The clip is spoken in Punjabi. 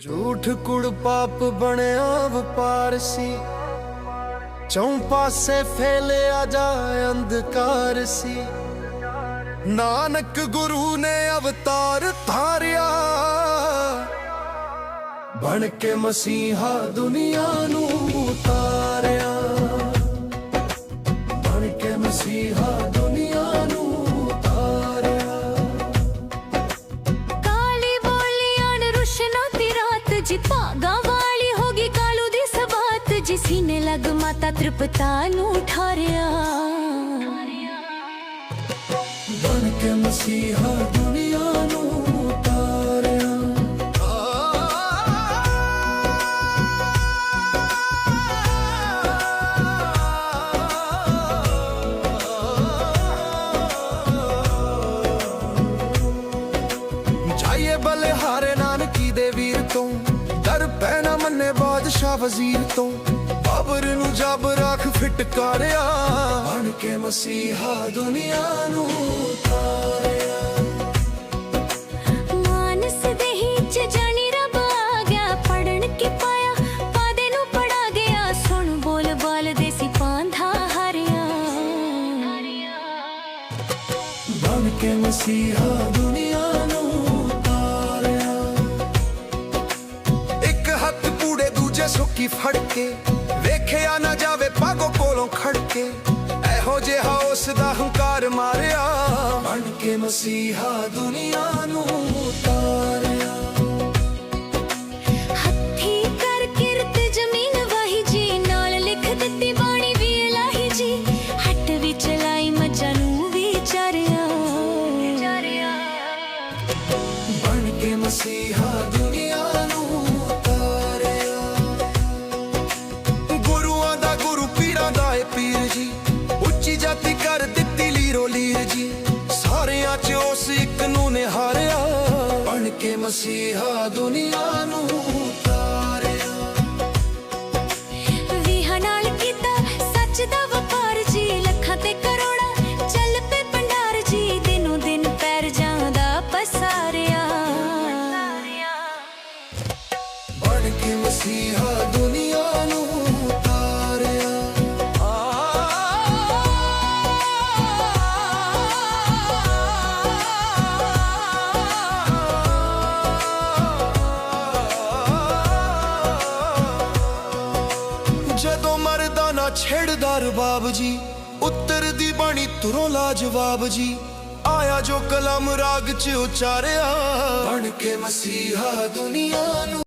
ਝੂਠ ਕੁੜ ਪਾਪ ਬਣਿਆ ਵਪਾਰ ਸੀ ਚੌਂ ਪਾਸੇ ਫੈਲਿਆ ਜਾ ਅੰਧਕਾਰ ਸੀ ਨਾਨਕ ਗੁਰੂ ਨੇ ਅਵਤਾਰ ਧਾਰਿਆ। ਬਣ ਕੇ ਮਸੀਹਾ ਦੁਨੀਆ ਨੂੰ ਉਤਾਰਿਆ। ਬਣ ਕੇ ਮਸੀਹਾ ਜੀ ਭਾਗਾ ਵਾਲੀ ਹੋ ਗਈ ਕਾਲੂ ਦੀ ਸਬਾਤ ਜੀ ਸੀਨੇ ਲਗ ਮਾਤਾ ਤ੍ਰਿਪਤਾ ਨੂੰ ਠਾਰਿਆ ਬਣ ਕੇ ਮਸੀਹਾ ਦੁਨੀਆ ਨੂੰ ਉਤਾਰਿਆ ਜਾਈਏ ਬਲਿਹਾਰੇ ਨਾਨਕੀ ਪੈਣਾ ਮੰਨੇ ਬਾਦਸ਼ਾਹ ਵਜ਼ੀਰ ਤੋਂ। ਬਾਬਰ ਨੂੰ ਜਬ ਰੱਖ ਫਿਟਕਾਰਿਆ ਬਣ ਕੇ ਮਸੀਹਾ ਦੁਨੀਆ ਨੂੰ ਉਤਾਰਿਆ। ਮਾਨਸ ਦੇ ਹੀ ਚ ਜਾਣੀ ਰੱਬ ਆ ਗਿਆ। ਪੜਨ ਕੀ ਪਾਇਆ? ਪਾਦੇ ਨੂੰ ਪੜਾ ਗਿਆ। ਸੁਣ ਬੋਲ ਬਾਲ ਦੇ ਸੀ ਪਾਂਧਾ ਹਰਿਆ। ਬਣ ਕੇ ਮਸੀਹਾ ਦੁਨੀਆ ਨੂੰ ਦੂਜੇ ਸੁੱਕੀ ਫੜ ਕੇ ਵੇਖਿਆ ਨਾ ਜਾਵੇ ਪਾਗੋ ਕੋਲੋਂ ਖੜ ਕੇ ਇਹੋ ਜਿਹਾ ਉਸ ਦਾ ਹੰਕਾਰ ਮਾਰਿਆ। ਬਣ ਕੇ ਮਸੀਹਾ ਦੁਨੀਆ ਨੂੰ ਉਤਾਰਿਆ। ਹੱਥੀ ਕਰ ਕਿਰਤ ਜ਼ਮੀਨ ਵਾਹੀ ਜੀ ਨਾਲ ਲਿਖ ਦਿੱਤੀ ਬਾਣੀ ਵੀ ਇਲਾਹੀ ਜੀ। ਹੱਟ ਵਿੱਚ ਲਾਈ ਮੱਝਾਂ ਨੂੰ ਵੀ ਚਰਿਆ। ਬਣ ਕੇ ਮਸੀਹਾ ਮਸੀਹਾ ਦੁਨੀਆ ਨੂੰ ਜਦੋਂ ਮਰਦਾ ਨਾ ਛੇੜਦਾ ਰਬਾਬ ਜੀ। ਉੱਤਰ ਦੀ ਬਾਣੀ ਤੁਰੋਂ ਲਾਜਵਾਬ ਜੀ। ਆਇਆ ਜੋ ਕਲਮ ਰਾਗ ਚ ਉਚਾਰਿਆ। ਬਣ ਕੇ ਮਸੀਹਾ ਦੁਨੀਆ ਨੂੰ